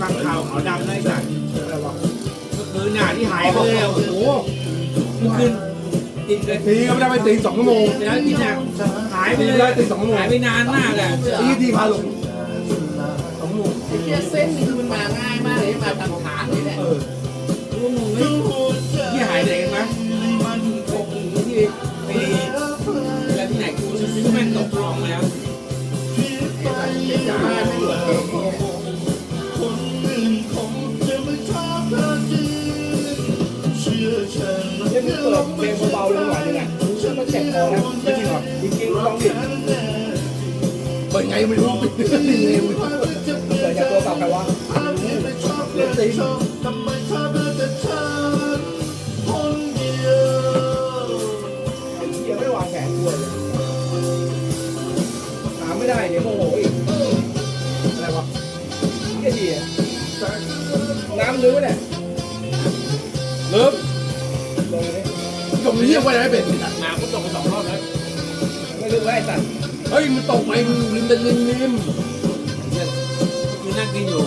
ฟังข่าวขาวดำได้สั่งอะไรวะเมื่อคืนน่ะที่หายไปเลยโอ้โหเมื่อคืนติดเลยทีก็ไม่ได้ไปตีสองชั่วโมงแล้วที่น่ะหายไปเลยได้ติดสองชั่วโมงหายไปนานมากอะทีทีพาลงสองชั่วโมงไอ้เหี้ยเส้นนี่คือมันมาง่ เปิดไงไม่รู้เปิดจากตัวเก่าใครวะเล่นตียังไม่วางแผนด้วยถาไม่ได้เดี๋ยวโมโหอีกอะไรวะเยี่ดีอะน้ำลื้อเนี่ยลิฟลงเลยตรงนี้ยังไม่ได้เป็นหนากูตกไปสองรอบแล้วไม่รู้ว่าไอ้สัตว์ เฮ้ยมันตกไปมึงริมเป็นริมริมกูนั่งกินอยู่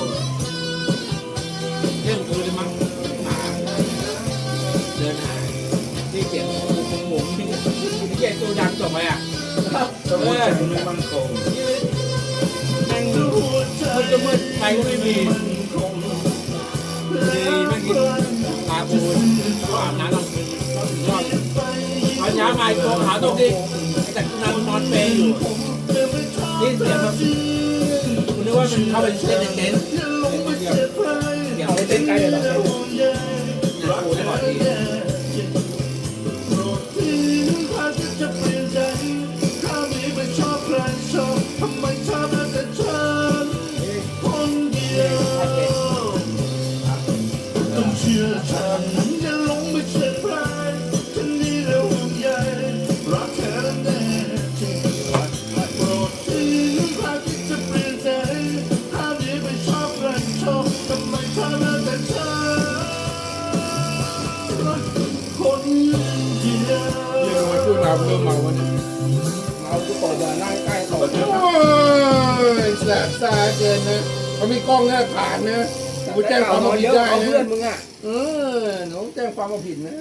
เรื่องกูเลยมั้งหาเดินหาที่เสียงผมผมที่ที่เกียตัวดังส่งไปอะเออมันคงแม่งมันจะมืดไฟก็ไม่มีดีแม่กินปลาปูก็อาบน้ำตอนคืนยอดตอนเช้ามาตัวขาวตกดิแต่กูนันนอนเปย์อยู่นี่เสียงแบบคุณนึกว่ามันเข้าไปเต้นเต้นเดี๋ยวเดี๋ยวเอาไปเต้นใกล้เลยหรอกาพูดเริ่มเมาวันนี้เอากูเปิดมานั่งใกล้ต่อโอ้ยแสบตาเกินนะเขามีกล้องหน้าฐานนะกูแจ้งความเอาผิดได้เอาเพื่อนมึงอะเออหนูแจ้งความเอาผิดนะ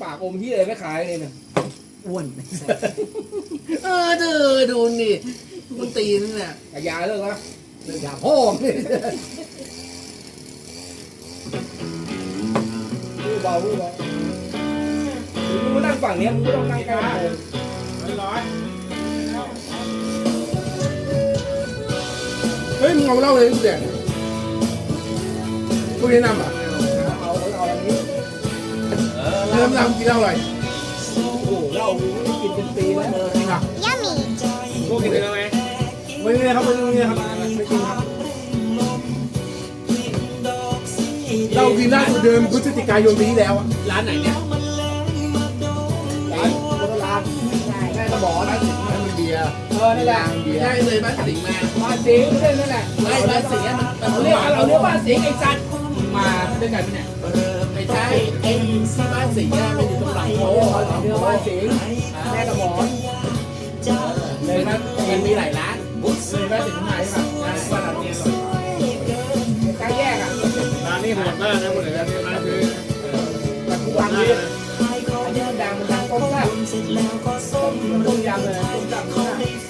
ปากอมที่อะไรไม่ขายเลยเนี่ยอ้วนเออเธอดูนี่มันตีนั่นน่ะแต่ยาเลิกละยาพ่อมเลยพูดเบาเบา มึงมานั่งฝั่งเนี้ยมึงก็ต้องนั่งใกล้ผมร้อยเฮ้ยมึงเอาเหล้าเลยกูแดกกูแนะนำอะเอาเอาอาอย่างนี้เริ่มนำกินเหล้าอะไรโอ้โหเหล้ากูไม่ได้กินเป็นปีแล้วจริงอะพวกกินเลยไหมไม่ได้ครับไม่ได้ครับไม่กินครับเหล้ากินได้เดิมพฤศจิกายนปีที่แล้วอะร้านไหนเนี่ย แม่สมอนะนั่นมันเบียร์เออนี่แหละเบียร์ได้เลยบ้านสิงห์มาบ้านสิงห์เล่นนั่นแหละไม่บ้านสิงห์มันมันเราเรียกเราเรียกบ้านสิงห์ไอ้สัตว์มาด้วยกันไหมเนี่ยไม่ใช่เอ็มที่บ้านสิงห์มันอยู่ตรงหลังโอ้โอ้โหเรียกบ้านสิงห์แม่สมอเลยมันมันมีหลายร้านเลยแม่ถึงไหนครับร้านบ้านหลังนี้ก่อนใกล้แยกอะร้านนี้โหดมากนะหมดเลยร้านนี้ร้านคือแต่ทุกวันนี้อันนี้มันดังมันดังต้มแซ่บ ต้มยำเลยต้มยำ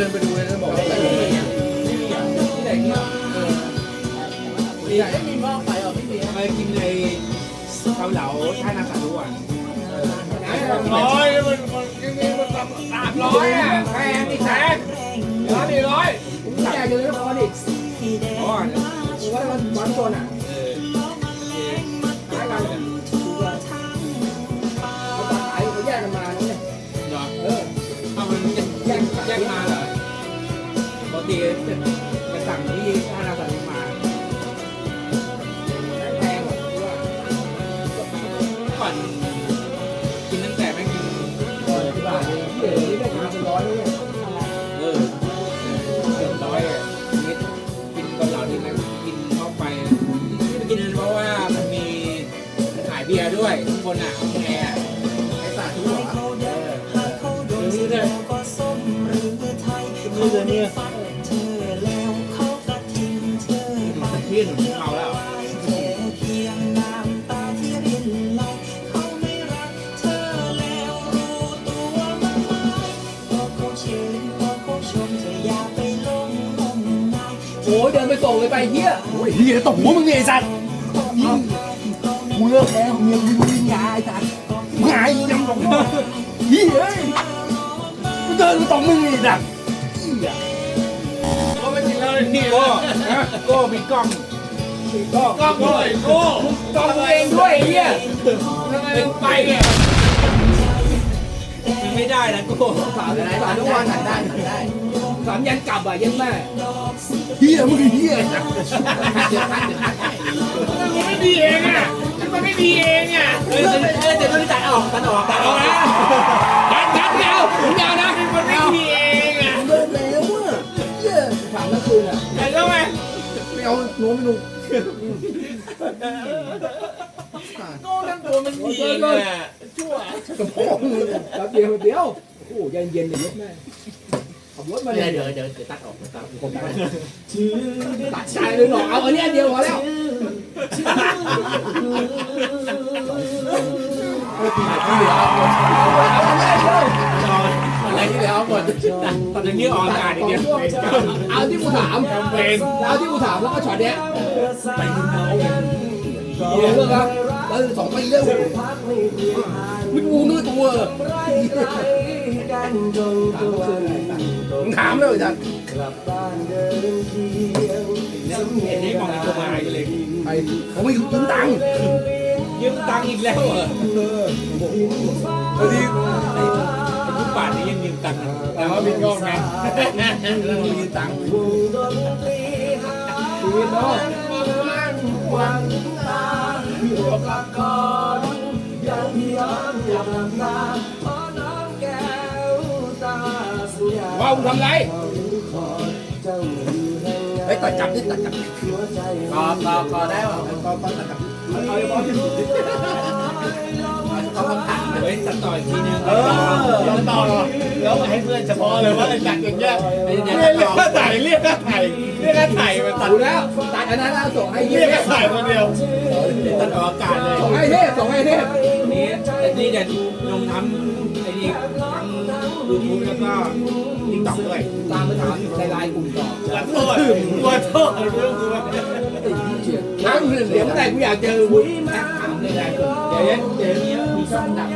ดินไปดูเลยนะบอกว่าที่ไหนเนี่ยที่ไหนเนี่ยเออมีไม่มีหม้อไฟหรอพี่เบียร์ไปกินในเกาเหลาท่านาสารุอะร้อยมันมันยังมีมันทำสามร้อยอะแพงอีกแสนร้อยนี่ร้อยผมแจกอยู่เลยพอดิอ๋อผมว่ามันวันคนอะ นอะห้องแอร์ไอ้สาธุเหรอซื้อเลยซื้อเลยเนี่ยพี่หนุ่มเมาแล้วโอ้ยเดินไปส่งเลยไปเฮียโอ้ยเฮียตบหัวมึงเนี่ยไอ้สัตว์ กูเลิกแล้วเมียกูมึงยาไอ้สัตว์มึงหายยังตบหัวเฮียเอ้ยกูเดินมาตบมึงนี่ไอ้สัตว์ก็ไม่กินแล้วนี่โก้โก้มีกล้องก็กล้องด้วยโก้จองเองด้วยไอ้เฮียทำไมมึงไปเนี่ยมันไม่ได้นะโก้สามสามทุกวันหันได้หันได้สามยันกลับอะยันแม่เฮียมึงคือเฮียมันไม่ดีเองอะ มันไม่ดีเองอะเออเออเดี๋ยวต้องตัดออกตัดออกตัดออกนะตัดตัดเดียวเดียวนะมันไม่ดีเองอะเลิกแล้วอะเฮียถามเมื่อคืนอะเห็นแล้วไหมไม่เอาโน้มไม่ลงโก้ทั้งตัวมันดีเลยอะกระเพาะมึงแป๊บเดียวเดียวโอ้ยเย็นเย็นเลยยกแม่ ขับรถมาเดี๋เลยวยเดี๋ยวเดี๋ยวตัดออกตัดออกตัดชายเลยหรอกเอาอันนี้เดียวพอแล้วอะไรที่แล้วหมดตอนนี้ออกอากาศอีกเนี่ยเอาที่กูถามเอาที่กูถามแล้วก็ช็อตเนี้ยเรื่องครับ แล้วสองปีแล้วมึงกูนึกตัวมึงถามเลยจันเห็นนี้มองตัวมาเลยไอ้เขาไม่ยืมตังค์ยืมตังค์อีกแล้วเหรอเออดีทุกบาทนี้ยังยืมตังค์แต่ว่ามีกล้องไงยืมตังค์ชีวิตเนาะ ว้าวทำไรไอ้ตัดจับดิตัดจับกอกอกอได้ป่ะกอกอตัดจับเอาเลยบอส เขาคำถามเฮ้ยตัดต่ออีกทีนึงเออเราต่อแล้วให้เพื่อนเฉพาะเลยว่าไอ้จักรอย่างเงี้ยเรียกค่าถ่ายเรียกค่าถ่ายเรียกค่าถ่ายมาตัดแล้วตัดอันนั้นแล้วส่งให้เรียกค่าถ่ายคนเดียวตัดออกอากาศเลยส่งให้เทพส่งให้เทพนี่แต่นี่เดี๋ยวลงทำไอ้นี่ทั้งยูทูบแล้วก็ติ๊กต็อกด้วยตามไปถามในไลน์กลุ่มต่อขอโทษขอโทษเรื่องกูว่าถามเรื่องเดี๋ยวแต่กูอยากเจอวุ้ยแม่ถาม ในไลน์กลุ่มเดี๋ยวเดี๋ยวนี้มีช่องดัก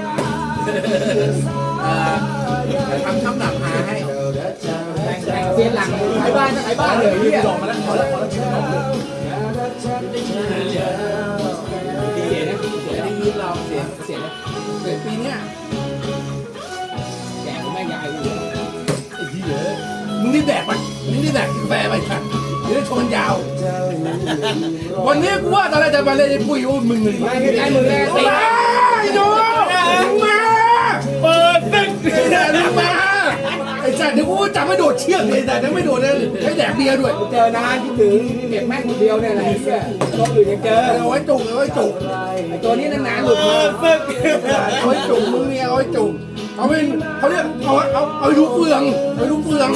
ทำคำหนักหาให้แต่งเสียหลังขายบ้านขายบ้านเลยเฮียลงมาแล้วพอแล้วพอแล้วดียนะเสียได้ยินเราเสียเสียงเสียปีเนี้ยแกกูแม่ยายกูไอ้ที่เหี้ยมึงนี่แดกไปมึงนี่แดกกาแฟไปค่ะ เดี๋ยวชนยาว วันนี้กูว่าตอนแรกจะมาเล่นไอ้ปุ้ยอุ้มมึงเลยไม่ใกล้ๆมือแรกไอ้ติดหนูมึงมาเปิดตึกไอ้แดกมึงมาไอ้สัตว์เดี๋ยวกูจับไม่โดดเชือกเลยแต่ถ้าไม่โดดเลยให้แดกเบียร์ด้วยกูเจอนานคิดถึงเก็บแม่งคนเดียวเนี่ยแหละเฮียตัวอื่นยังเจอเอาไว้จุกเอาไว้จุกไอ้ตัวนี้นานๆหลุดเปิมาดตึกเอาไว้จุกมึงเนี่ยเอาไว้จุกเอาเป็นเขาเรียกเอาเอาเอาไปดูเฟืองเอาไปดูเฟือง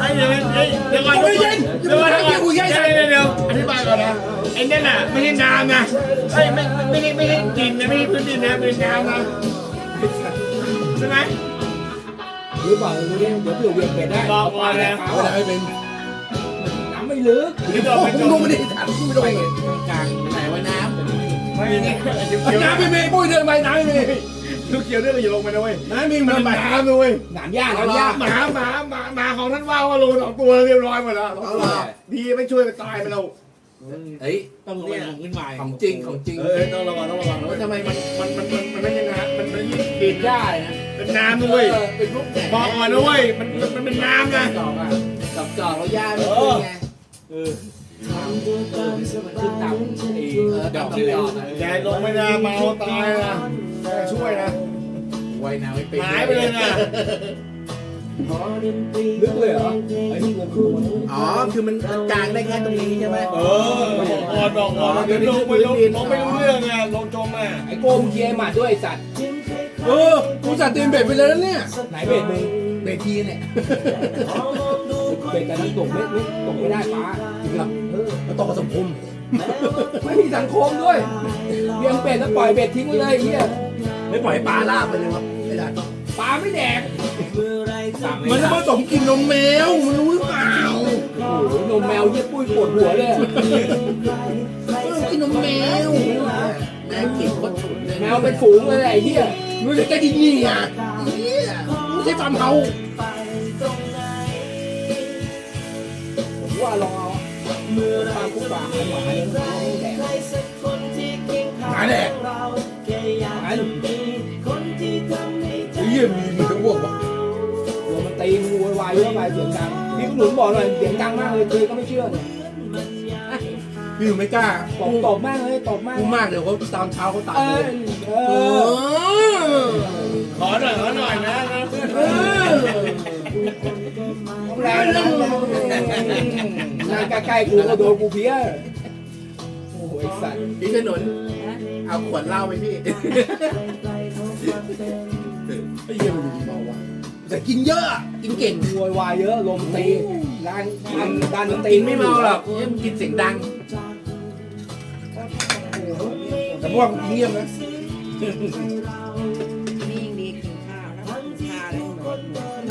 ไอ้เดี๋ยวไอ้เดี๋ยวก่อนเย็นเดี๋ยวก่อนเดี๋ยวเย็นก่อนเย็นเดี๋ยวเดี๋ยวอธิบายก่อนนะไอ้นั่นน่ะไม่ใช่น้ำนะไอ้ไม่ไม่ใช่ไม่ใช่ดินนะไม่ใช่พื้นดินนะเป็นน้ำนะใช่ไหมหรือเปล่าเดี๋ยวเผื่อเวียนเป็ดได้บอกก่อนนะเอาเอาปลาได้เป็นน้ำไม่ลึกหรือโดนโอ้ไปโหจดูมไม่ได้ถามไม่โดนเลยกลางไหนว่าน้ำไม่เนี่น้ำไม่มีปุ้ยเดินไปน้ำไม่มี ลูกเกี่ยวด้วยอย่าลงไปนะเว้ยน้ำมีมัมันนหไปมาด้วยหนามหญ้าหนามหญ้าหมาหมาหมาหมาของท่านว่าว่าโลสองตัวเรียบร้อยหมดแล้วดีไม่ช่วยไปตายไปเราเฮ้ยต้องลงไปลงขึ้นมาของจริงของจริงเออต้องระวังต้องระวังแล้วทำไมมันมันมันมันมันไม่ใช่น้ำมันมันดินหญ้าเลยนะเป็นน้ำด้วยเป็นลูกแกะบอกก่อนนะเว้ยมันมันมันเป็นน้ำนะจอกอะจอกจอกแล้วย่าไม่ขึ้นไงเออมัน ขึ้นตามไอ้เออดดออกกนี่นี่เลยดอกนะแกลงไม่ได้เมาตายนะแกช่วยนะไว้น้ำไม่เป็นหายไปเลยนะลึกเลยเหรอไอ้นี่มันคือมันอ๋อ คือมันกลางได้แค่ตรงนี้ใช่ไหมเออบอกก่อนบอกก่อนเดี๋ยวลงไปลงลงไม่รู้เรื่องไงลงจมอะไอ้โกมเคลียร์หมัดด้วยไอ้สัตว์เออกูจัดเต็มเบ็ดไปเลยนะเนี่ยไหนเบ็ดมึงเบทีเนี่ย เบ็ดแต่นั้นตกไม่ไม่ตกไม่ได้ป้าจริงเหรอเออมันตกกับสังคมไม่มีสังคมด้วยเลี้ยงเป็ดแล้วปล่อยเบ็ดทิ้งไว้เลยไอ้เฮียไม่ปล่อยปลาลาบไปเลยวะไอ้ดันปลาไม่แดกมันจะผสมกลินนมแมวมันรู้หรือเปล่าโอ้โหนมแมวเยี่ยปุ้ยปวดหัวเลยผสมกลินนมแมวแม่งกลิ่นโคตรฉุนเลยแมวเป็นฝูงเลยไอ้เฮียมันจะได้ดีนี่อะเหี้ยไม่ใช่ฟาร์มเฮาส์ ว่าลองเอาปลาคุกปลาหวานๆเลยนะไม่แดกหมาแดกหวานไอ้เหี้ยมีมีทั้งวกวะโดนมันตีมึงโวยวายเยอะไปเสียงดังพี่หนุนบอกหน่อยเสียงดังมากเลยเคยก็ไม่เชื่อเนี่ยพี่หนูไม่กล้าบอกตอบมากเลยตอบมากกูมากเดี๋ยวเขาตอนเช้าเขาตัดเอเลยเอเออ ใกล้ๆกูก็โดนกูเพี้ยโอ้โหไอ้สัตว์พี่ขนุนเอาขวดเหล้าไปพี่ไอ้เหี้ยมันอยู่ดีเมาวะแต่กินเยอะอะกินเก่งโวยวายเยอะลมตีด้านด้านด้านตีกินไม่เมาหรอกเอ้ยมันกินเสียงดังแต่พวกเงียบนะนี่ยังดีกินข้าวแล้วกินข้าวแล้วนอน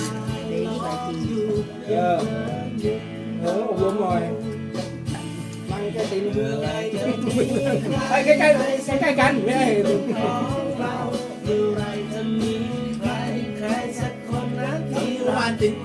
เดี๋ยวไปกินเออเอออบรมหน่อยนั่ง ใกล้ใกล้ๆใกล้ๆกันไม่ได้เมื่วานติด